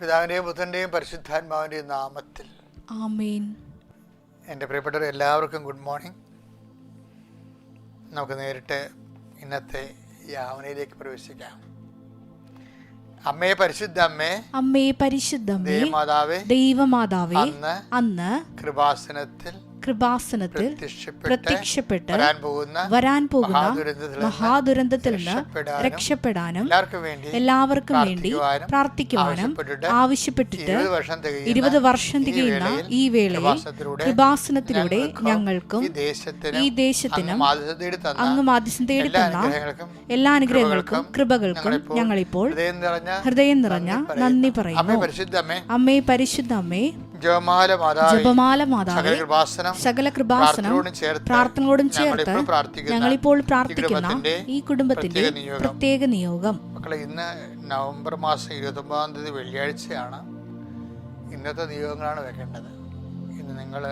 പിതാവിന്റെയും പുത്രന്റെയും പരിശുദ്ധാത്മാവിന്റെയും നാമത്തിൽ. ആമേൻ. എന്റെ പ്രിയപ്പെട്ടവർ എല്ലാവർക്കും ഗുഡ് മോർണിംഗ്. നമുക്ക് നേരിട്ട് ഇന്നത്തെ യാവനയിലേക്ക് പ്രവേശിക്കാം. അമ്മേ പരിശുദ്ധ അമ്മേ അമ്മേ പരിശുദ്ധ ദൈവമാതാവേ ദൈവമാതാവേ അന്ന് അന്ന് കൃപാസനത്തിൽ കൃപാസനത്തിൽ പ്രത്യക്ഷപ്പെട്ട് വരാൻ പോകുന്ന മഹാദുരന്തത്തിൽ നിന്ന് രക്ഷപ്പെടാനും എല്ലാവർക്കും വേണ്ടി പ്രാർത്ഥിക്കുവാനും ആവശ്യപ്പെട്ടിട്ട് ഇരുപത് വർഷം തികയുന്ന ഈ വേളയിൽ കൃപാസനത്തിലൂടെ ഞങ്ങൾക്കും ഈ ദേശത്തിനും അങ്ങ് മാധ്യസ്ഥം തേടി തന്ന എല്ലാ അനുഗ്രഹങ്ങൾക്കും കൃപകൾക്കും ഞങ്ങളിപ്പോൾ ഹൃദയം നിറഞ്ഞ നന്ദി പറയുന്നു. അമ്മേ പരിശുദ്ധ അമ്മേ ജപമാല മാതാവേ ജപമാല സകല മാതാവേ കൃപാസനം സകല കൃപാസനം പ്രാർത്ഥനയോടും ചേർത്ത് പ്രാർത്ഥനകളോടും ചേർത്ത് ഞങ്ങളിപ്പോൾ പ്രാർത്ഥിക്കുന്ന ഈ കുടുംബത്തിന്റെ. പ്രത്യേക നിയോഗം. മക്കളെ ഇന്ന് നവംബർ മാസം ഇരുപത്തൊമ്പതാം തീയതി വെള്ളിയാഴ്ചയാണ്. ഇന്നത്തെ നിയോഗങ്ങളാണ് വെക്കേണ്ടത്. ഇന്ന് നിങ്ങൾ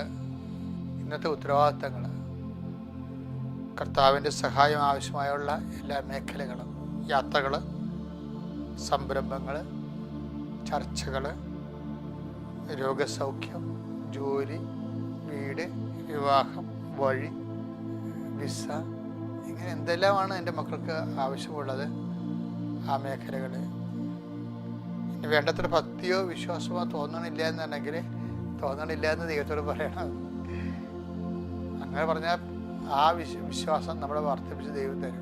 ഇന്നത്തെ ഉത്തരവാദിത്തങ്ങൾ കർത്താവിന്റെ സഹായം ആവശ്യമായുള്ള എല്ലാ മേഖലകളും യാത്രകൾ സംരംഭങ്ങൾ ചർച്ചകൾ രോഗസൗഖ്യം ജോലി വീട് വിവാഹം വഴി വിസ ഇങ്ങനെ എന്തെല്ലാമാണ് എന്റെ മക്കൾക്ക് ആവശ്യമുള്ളത് ആ മേഖലകൾ വേണ്ടത്ര ഭക്തിയോ വിശ്വാസമോ തോന്നണില്ല എന്നുണ്ടെങ്കിൽ തോന്നണില്ല എന്ന് ദൈവത്തോട് പറയണം. അങ്ങനെ പറഞ്ഞാൽ ആ വിശ്വാസം നമ്മളെ വർദ്ധിപ്പിച്ച് ദൈവം തരും.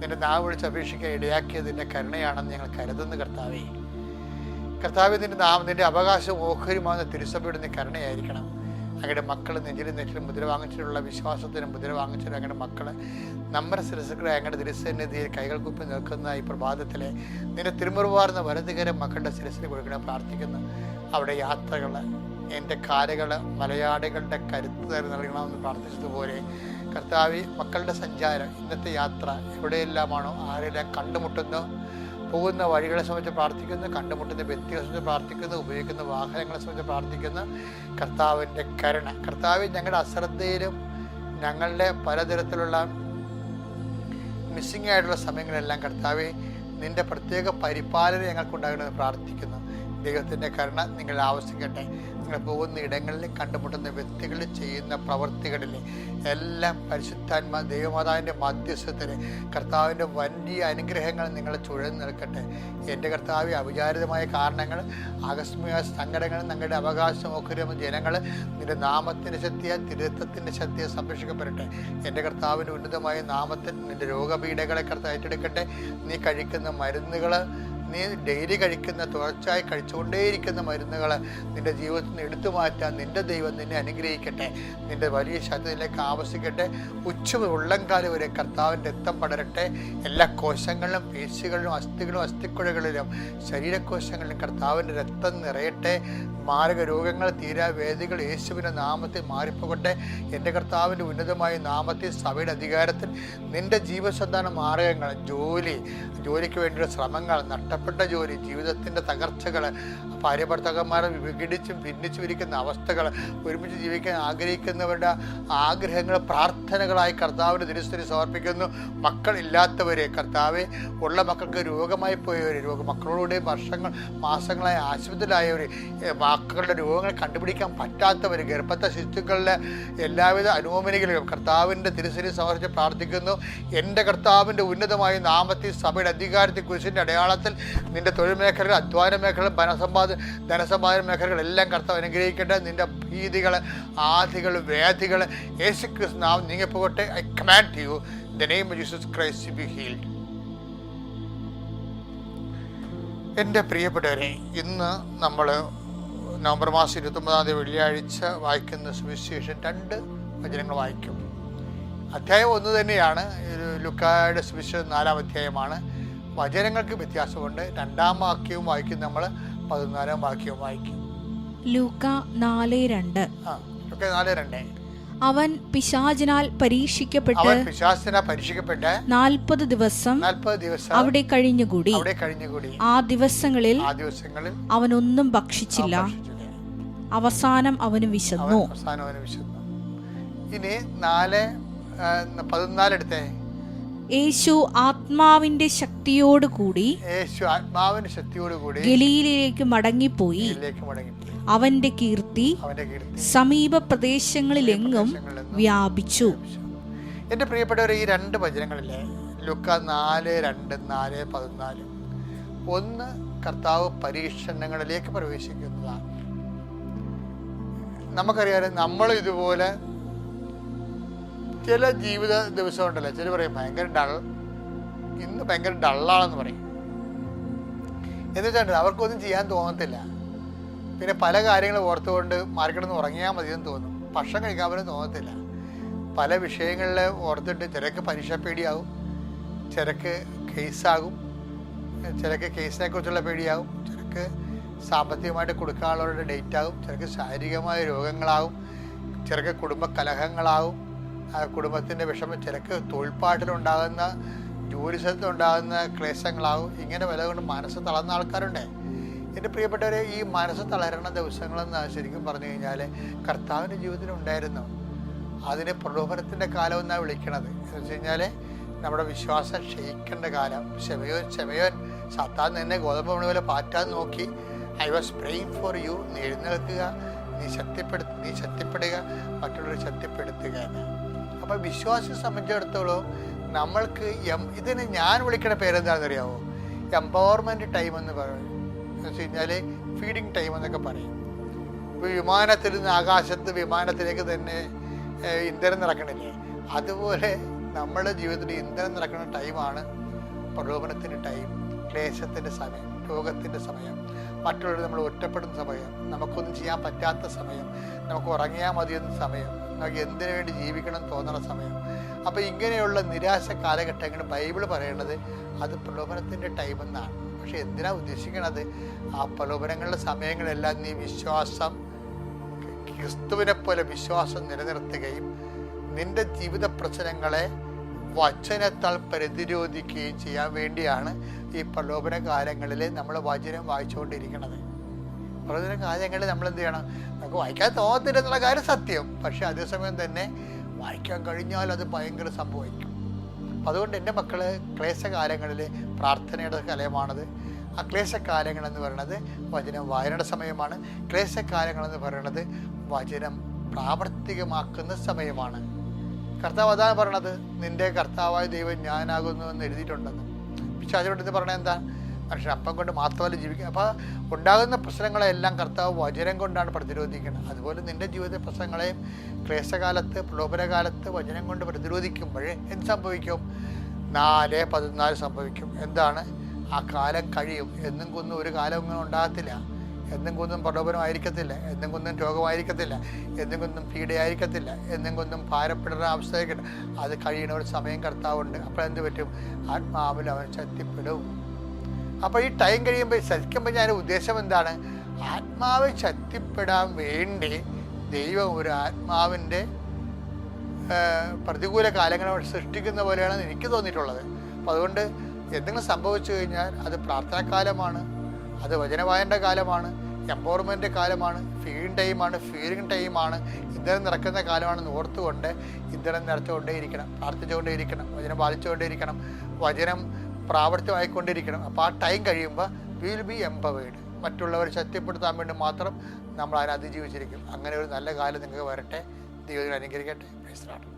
നിന്റെ നാവ് വിളിച്ച് അപേക്ഷിക്കാൻ ഇടയാക്കിയതിന്റെ കരുണയാണെന്ന് ഞങ്ങൾ കരുതുന്നു കർത്താവേ. കർത്താവ് നിന്റെ നാം നിന്റെ അവകാശം ഓഹരിമാകുന്ന തിരുസഭയുടെ നീ കരുണയായിരിക്കണം. അങ്ങയുടെ മക്കൾ നെഞ്ചിലും നെറ്റിലും മുദ്ര വാങ്ങിച്ചിട്ടുള്ള വിശ്വാസത്തിനും മുദ്ര വാങ്ങിച്ചിട്ടുള്ള അങ്ങയുടെ മക്കൾ നമ്മുടെ ശിരസുക്കളെ അങ്ങയുടെ തിരുസന്നിധിയിൽ കൈകൾ കുപ്പി നിൽക്കുന്ന ഈ പ്രഭാതത്തിലെ നിന്റെ തിരുമുറുവാർന്ന വലതുകരം മക്കളുടെ ശിരസിൽ കൊടുക്കണം പ്രാർത്ഥിക്കുന്നു. അവിടെ യാത്രകൾ എന്റെ കാലുകൾ മലയാളികളുടെ കരുത്ത് നൽകണമെന്ന് പ്രാർത്ഥിച്ചതുപോലെ കർത്താവി മക്കളുടെ സഞ്ചാരം ഇന്നത്തെ യാത്ര എവിടെയെല്ലാമാണോ ആരെല്ലാം കണ്ടുമുട്ടുന്നു പോകുന്ന വഴികളെ സംബന്ധിച്ച് പ്രാർത്ഥിക്കുന്നു കണ്ടുമുട്ടുന്ന വ്യക്തികളെ സംബന്ധിച്ച് പ്രാർത്ഥിക്കുന്നു ഉപയോഗിക്കുന്ന വാഹനങ്ങളെ സംബന്ധിച്ച് പ്രാർത്ഥിക്കുന്നു. കർത്താവിന്റെ കരുണ. കർത്താവ് ഞങ്ങളുടെ അശ്രദ്ധയിലും ഞങ്ങളുടെ പലതരത്തിലുള്ള മിസ്സിംഗ് ആയിട്ടുള്ള സമയങ്ങളെല്ലാം കർത്താവെ നിന്റെ പ്രത്യേക പരിപാലനം ഞങ്ങൾക്കുണ്ടാകണമെന്ന് പ്രാർത്ഥിക്കുന്നു. ദൈവത്തിന്റെ കരുണ നിങ്ങൾ ആവശ്യിക്കട്ടെ നിങ്ങൾ പോകുന്ന ഇടങ്ങളിൽ കണ്ടുമുട്ടുന്ന വ്യക്തികൾ ചെയ്യുന്ന പ്രവൃത്തികളിൽ എല്ലാം പരിശുദ്ധാത്മ ദൈവമാതാവിന്റെ മധ്യസ്ഥത്തിന് കർത്താവിന്റെ വലിയ അനുഗ്രഹങ്ങൾ നിങ്ങൾ ചുഴന്നു നിൽക്കട്ടെ. എന്റെ കർത്താവ് അവിചാരിതമായ കാരണങ്ങൾ ആകസ്മിക സങ്കടങ്ങൾ ഞങ്ങളുടെ അവകാശമൊക്കെ ജനങ്ങൾ നിന്റെ നാമത്തിന്റെ ശക്തിയെ തിരുത്തത്തിന്റെ ശക്തിയെ സംരക്ഷിക്കപ്പെടട്ടെ. എന്റെ കർത്താവിന്റെ ഉന്നതമായ നാമത്തിൽ നിന്റെ രോഗപീഠകളെ കർത്താവ് ഏറ്റെടുക്കട്ടെ. നീ കഴിക്കുന്ന മരുന്നുകൾ നീ ഡെയിലി കഴിക്കുന്ന തുടർച്ചയായി കഴിച്ചുകൊണ്ടേയിരിക്കുന്ന മരുന്നുകൾ നിന്റെ ജീവിതത്തിൽ നിന്ന് എടുത്തു മാറ്റാൻ നിന്റെ ദൈവം നിന്നെ അനുഗ്രഹിക്കട്ടെ. നിന്റെ വലിയ ശക്തിയിലേക്ക് ആവശ്യിക്കട്ടെ ഉച്ച ഉള്ളംകാലം വരെ കർത്താവിന്റെ രക്തം പടരട്ടെ. എല്ലാ കോശങ്ങളിലും പേശികളിലും അസ്ഥികളും അസ്ഥിക്കുഴകളിലും ശരീരകോശങ്ങളിലും കർത്താവിന്റെ രക്തം നിറയട്ടെ. മാരക രോഗങ്ങൾ തീരാവേദികൾ യേശുവിന്റെ നാമത്തിൽ മാറിപ്പോകട്ടെ. എന്റെ കർത്താവിന്റെ ഉന്നതമായ നാമത്തിൽ സഭയുടെ അധികാരത്തിൽ നിന്റെ ജീവസന്ധാന മാർഗങ്ങൾ ജോലി ജോലിക്ക് വേണ്ടിയുള്ള ശ്രമങ്ങൾ നഷ്ടപ്പെട്ട ജോലി ജീവിതത്തിന്റെ തകർച്ചകൾ ഭാര്യഭർത്തകന്മാരെ വിഘടിച്ചും ഭിന്നിച്ചും ഇരിക്കുന്ന അവസ്ഥകൾ ഒരുമിച്ച് ജീവിക്കാൻ ആഗ്രഹിക്കുന്നവരുടെ ആഗ്രഹങ്ങൾ പ്രാർത്ഥനകളായി കർത്താവിന് തിരുസ്ഥിതി സമർപ്പിക്കുന്നു. മക്കളില്ലാത്തവരെ കർത്താവെ ഉള്ള മക്കൾക്ക് രോഗമായി പോയവർ രോഗ മക്കളോടെ വർഷങ്ങൾ മാസങ്ങളായി ആശുപത്രിയിലായവർ മക്കളുടെ രോഗങ്ങൾ കണ്ടുപിടിക്കാൻ പറ്റാത്തവർ ഗർഭത്തെ ശിശുക്കളിലെ എല്ലാവിധ അനുമോമനികളും കർത്താവിന്റെ തിരുസ്ഥിതി സമർപ്പിച്ച് പ്രാർത്ഥിക്കുന്നു. എന്റെ കർത്താവിന്റെ ഉന്നതമായ നാമത്തിൽ സഭയുടെ അധികാരത്തിൽ കുരിശിന്റെ അടയാളത്തിൽ നിന്റെ തൊഴിൽ മേഖലകൾ അധ്വാന മേഖലകൾ ധനസമ്പാദ ധനസമ്പാദന മേഖലകളെല്ലാം കർത്താവ് അനുഗ്രഹിക്കട്ടെ. നിന്റെ ഭീതികൾ ആധികൾ വ്യാധികൾ യേശു ക്രിസ്തു നാം നീങ്ങിപ്പോകട്ടെ I command you the name of Jesus Christ be healed എന്റെ പ്രിയപ്പെട്ടവരെ ഇന്ന് നമ്മൾ നവംബർ മാസം ഇരുപത്തൊമ്പതാം തീയതി വെള്ളിയാഴ്ച വായിക്കുന്ന സുവിശേഷം രണ്ട് വചനങ്ങൾ വായിക്കും. അധ്യായം ഒന്ന് തന്നെയാണ് ലുക്കായുടെ സുവിശേഷം നാലാം അധ്യായമാണ്. വചനങ്ങൾക്ക് വ്യത്യാസമുണ്ട്. രണ്ടാം വാക്യവും വായിക്കും നമ്മൾ പതിനാലാം വാക്യവും വായിക്കും. ലൂക്ക നാല് രണ്ട്. ആ നാല് രണ്ട്. അവൻ പിശാചിനാൽ പരീക്ഷിക്കപ്പെട്ട് പിശാചിനാൽ പരീക്ഷിക്കപ്പെട്ട് നാൽപ്പത് ദിവസം നാൽപ്പത് ദിവസം അവിടെ കഴിഞ്ഞുകൂടി. അവിടെ കഴിഞ്ഞുകൂടി. ആ ദിവസങ്ങളിൽ ആ ദിവസങ്ങളിൽ അവനൊന്നും ഭക്ഷിച്ചില്ല. ഭക്ഷിച്ചില്ല. അവസാനം അവന് വിശന്നു. അവസാനം അവന് വിശന്നു. ഇനി നാല് പതിനാലെടുത്തേ യേശു ആത്മാവിന്റെ ശക്തിയോടുകൂടി യേശു ആത്മാവിന്റെ ശക്തിയോടുകൂടി ഗലീലയിലേക്ക് മടങ്ങിപ്പോയി. അവന്റെ കീർത്തി സമീപ പ്രദേശങ്ങളിലെങ്ങും വ്യാപിച്ചു. എന്റെ പ്രിയപ്പെട്ടവർ ഈ രണ്ട് വചനങ്ങളിലെ ലുക്ക നാല് രണ്ട് നാല് പതിനാല് ഒന്ന് കർത്താവ് പരീക്ഷണങ്ങളിലേക്ക് പ്രവേശിക്കുന്നതാണ്. നമുക്കറിയാം നമ്മൾ ഇതുപോലെ ചില ജീവിത ദിവസം ഉണ്ടല്ലോ ചില പറയും ഭയങ്കര ഡൾ. ഇന്ന് ഭയങ്കര ഡള്ളാണെന്ന് പറയും. എന്ന് വെച്ചാൽ അവർക്കൊന്നും ചെയ്യാൻ തോന്നത്തില്ല. പിന്നെ പല കാര്യങ്ങൾ ഓർത്തുകൊണ്ട് മാർക്കറ്റിൽ നിന്ന് ഉറങ്ങിയാൽ മതിയെന്ന് തോന്നും. ഭക്ഷണം കഴിക്കാൻ പോലും തോന്നത്തില്ല. പല വിഷയങ്ങളിൽ ഓർത്തിട്ട് ചിലക്ക് പരീക്ഷ പേടിയാവും ചിലക്ക് കേസാകും ചിലക്ക് കേസിനെ കുറിച്ചുള്ള പേടിയാവും ചിലക്ക് സാമ്പത്തികമായിട്ട് കൊടുക്കാനുള്ളവരുടെ ഡേറ്റ് ആകും ചിലക്ക് ശാരീരികമായ രോഗങ്ങളാകും ചിലക്ക് കുടുംബ കലഹങ്ങളാകും. കുടുംബത്തിന്റെ വിഷമം ചിലക്ക് തൊഴിൽപ്പാട്ടിലുണ്ടാകുന്ന ജോലി സ്ഥലത്തുണ്ടാകുന്ന ക്ലേശങ്ങളാവും. ഇങ്ങനെ വില കൊണ്ട് മനസ്സ് തളർന്ന ആൾക്കാരുണ്ട്. എന്റെ പ്രിയപ്പെട്ടവരെ ഈ മനസ്സ് തളരണ ദിവസങ്ങളെന്ന് ശരിക്കും പറഞ്ഞു കഴിഞ്ഞാൽ കർത്താവിന്റെ ജീവിതത്തിൽ ഉണ്ടായിരുന്നു. അതിനെ പ്രലോഭനത്തിന്റെ കാലം എന്നാണ് വിളിക്കണത്. എന്ന് വെച്ച് കഴിഞ്ഞാൽ നമ്മുടെ വിശ്വാസം ക്ഷയിക്കേണ്ട കാലം. ക്ഷമയോൻ ക്ഷമയോൻ സത്താൻ നിന്നെ ഗോതമ്പ് മണി പോലെ പാറ്റാൻ നോക്കി. I was praying for you നീ എഴുന്നേൽക്കുക. നീ ശക്തിപ്പെടു നീ ശക്തിപ്പെടുക. മറ്റുള്ളവരെ ശക്തിപ്പെടുത്തുക എന്ന്. അപ്പോൾ വിശ്വാസിയെ സംബന്ധിച്ചിടത്തോളം നമ്മൾക്ക് എം ഇതിന് ഞാൻ വിളിക്കുന്ന പേരെന്താണെന്ന് അറിയാമോ എംപവർമെന്റ് ടൈം എന്ന് പറയും. എന്ന് വെച്ച് കഴിഞ്ഞാൽ ഫീഡിങ് ടൈം എന്നൊക്കെ പറയും. വിമാനത്തിൽ നിന്ന് ആകാശത്ത് വിമാനത്തിലേക്ക് തന്നെ ഇന്ധനം നിറക്കണില്ലേ അതുപോലെ നമ്മുടെ ജീവിതത്തിൽ ഇന്ധനം നിറക്കുന്ന ടൈമാണ് പ്രലോഭനത്തിന്റെ ടൈം ക്ലേശത്തിന്റെ സമയം രോഗത്തിന്റെ സമയം മറ്റുള്ളവർ നമ്മൾ ഒറ്റപ്പെടുന്ന സമയം നമുക്കൊന്നും ചെയ്യാൻ പറ്റാത്ത സമയം നമുക്ക് ഉറങ്ങിയാൽ മതിയെന്ന സമയം. നമുക്ക് എന്തിനു വേണ്ടി ജീവിക്കണം തോന്നുന്ന സമയം. അപ്പോൾ ഇങ്ങനെയുള്ള നിരാശ കാലഘട്ടങ്ങൾ ബൈബിൾ പറയുന്നത് അത് പ്രലോഭനത്തിന്റെ ടൈം എന്നാണ്. പക്ഷെ എന്തിനാ ഉദ്ദേശിക്കണത്? ആ പ്രലോഭനങ്ങളുടെ സമയങ്ങളെല്ലാം നീ വിശ്വാസം ക്രിസ്തുവിനെ പോലെ വിശ്വാസം നിലനിർത്തുകയും നിന്റെ ജീവിത പ്രശ്നങ്ങളെ വചനത്താൽ പ്രതിരോധിക്കുകയും ചെയ്യാൻ വേണ്ടിയാണ് ഈ പ്രലോഭന കാലങ്ങളിൽ നമ്മൾ വചനം വായിച്ചുകൊണ്ടിരിക്കുന്നത് പ്രലോഭന കാര്യങ്ങളിൽ നമ്മൾ എന്ത് ചെയ്യണം? നമുക്ക് വായിക്കാൻ തോന്നത്തില്ല എന്നുള്ള കാര്യം സത്യം. പക്ഷെ അതേസമയം തന്നെ വായിക്കാൻ കഴിഞ്ഞാൽ അത് ഭയങ്കര സംഭവിക്കും. അപ്പം അതുകൊണ്ട് എന്റെ മക്കൾ ക്ലേശകാലങ്ങളിൽ പ്രാർത്ഥനയുടെ കലയമാണത്. ആ ക്ലേശകാലങ്ങൾ എന്ന് പറയുന്നത് വചനം വായനയുടെ സമയമാണ്. ക്ലേശകാലങ്ങൾ എന്ന് പറയുന്നത് വചനം പ്രാവർത്തികമാക്കുന്ന സമയമാണ്. കർത്താവ് അതാണ് പറയണത് നിന്റെ കർത്താവായ ദൈവം ഞാനാകുന്നു എന്ന് എഴുതിയിട്ടുണ്ടെന്ന്. പക്ഷെ അതിനോട് ഇത് പറഞ്ഞത് എന്താ? മനുഷ്യൻ അപ്പം കൊണ്ട് മാത്രമല്ല ജീവിക്കുക. അപ്പോൾ ഉണ്ടാകുന്ന പ്രശ്നങ്ങളെല്ലാം കർത്താവ് വചനം കൊണ്ടാണ് പ്രതിരോധിക്കുന്നത്. അതുപോലെ നിന്റെ ജീവിത പ്രശ്നങ്ങളെയും ക്ലേശകാലത്ത് പ്രലോഭനകാലത്ത് വചനം കൊണ്ട് പ്രതിരോധിക്കുമ്പോൾ എന്ത് സംഭവിക്കും? നാല് പതിനാല് സംഭവിക്കും. എന്താണ്? ആ കാലം കഴിയും. എന്നും കൊന്നും ഒരു കാലം ഒന്നും ഉണ്ടാകത്തില്ല. എന്നും കൊന്നും പ്രലോഭനമായിരിക്കത്തില്ല. എന്നും കൊന്നും രോഗമായിരിക്കത്തില്ല. എന്നും കൊന്നും പീഡയായിരിക്കത്തില്ല. എന്നും കൊന്നും ഭാരപ്പെടുന്ന അവസ്ഥയായിരിക്കട്ടെ അത് കഴിയണ ഒരു സമയം കർത്താവുണ്ട്. അപ്പോൾ എന്ത് പറ്റും? ആത്മാവിൽ അവൻ ശക്തിപ്പെടും. അപ്പോൾ ഈ ടൈം കഴിയുമ്പോൾ ശരിക്കുമ്പോൾ ഞാൻ ഉദ്ദേശം എന്താണ്? ആത്മാവ് ശക്തിപ്പെടാൻ വേണ്ടി ദൈവം ഒരു ആത്മാവിന്റെ പ്രതികൂല കാലങ്ങൾ സൃഷ്ടിക്കുന്ന പോലെയാണ് എനിക്ക് തോന്നിയിട്ടുള്ളത്. അപ്പോൾ അതുകൊണ്ട് എന്തെങ്കിലും സംഭവിച്ചു കഴിഞ്ഞാൽ അത് പ്രാർത്ഥനാകാലമാണ് അത് വചനവായന്റെ കാലമാണ് എംപവർമെന്റ് കാലമാണ് ഫീഡിങ് ടൈമാണ് ഫീലിംഗ് ടൈമാണ് ഇന്ധനം നിറക്കുന്ന കാലമാണെന്ന് ഓർത്തുകൊണ്ട് ഇന്ധനം നിറച്ചുകൊണ്ടേയിരിക്കണം പ്രാർത്ഥിച്ചുകൊണ്ടേയിരിക്കണം വചനം പാലിച്ചുകൊണ്ടേയിരിക്കണം വചനം പ്രാവർത്തികമായിക്കൊണ്ടിരിക്കണം. അപ്പോൾ ആ ടൈം കഴിയുമ്പോൾ വിൽ ബി എംപവേഡ് മറ്റുള്ളവരെ ശക്തിപ്പെടുത്താൻ വേണ്ടി മാത്രം നമ്മൾ അതിനെ അതിജീവിച്ചിരിക്കും. അങ്ങനെ ഒരു നല്ല കാലം നിങ്ങൾക്ക് വരട്ടെ. ദൈവത്തിന് ലോർഡ്.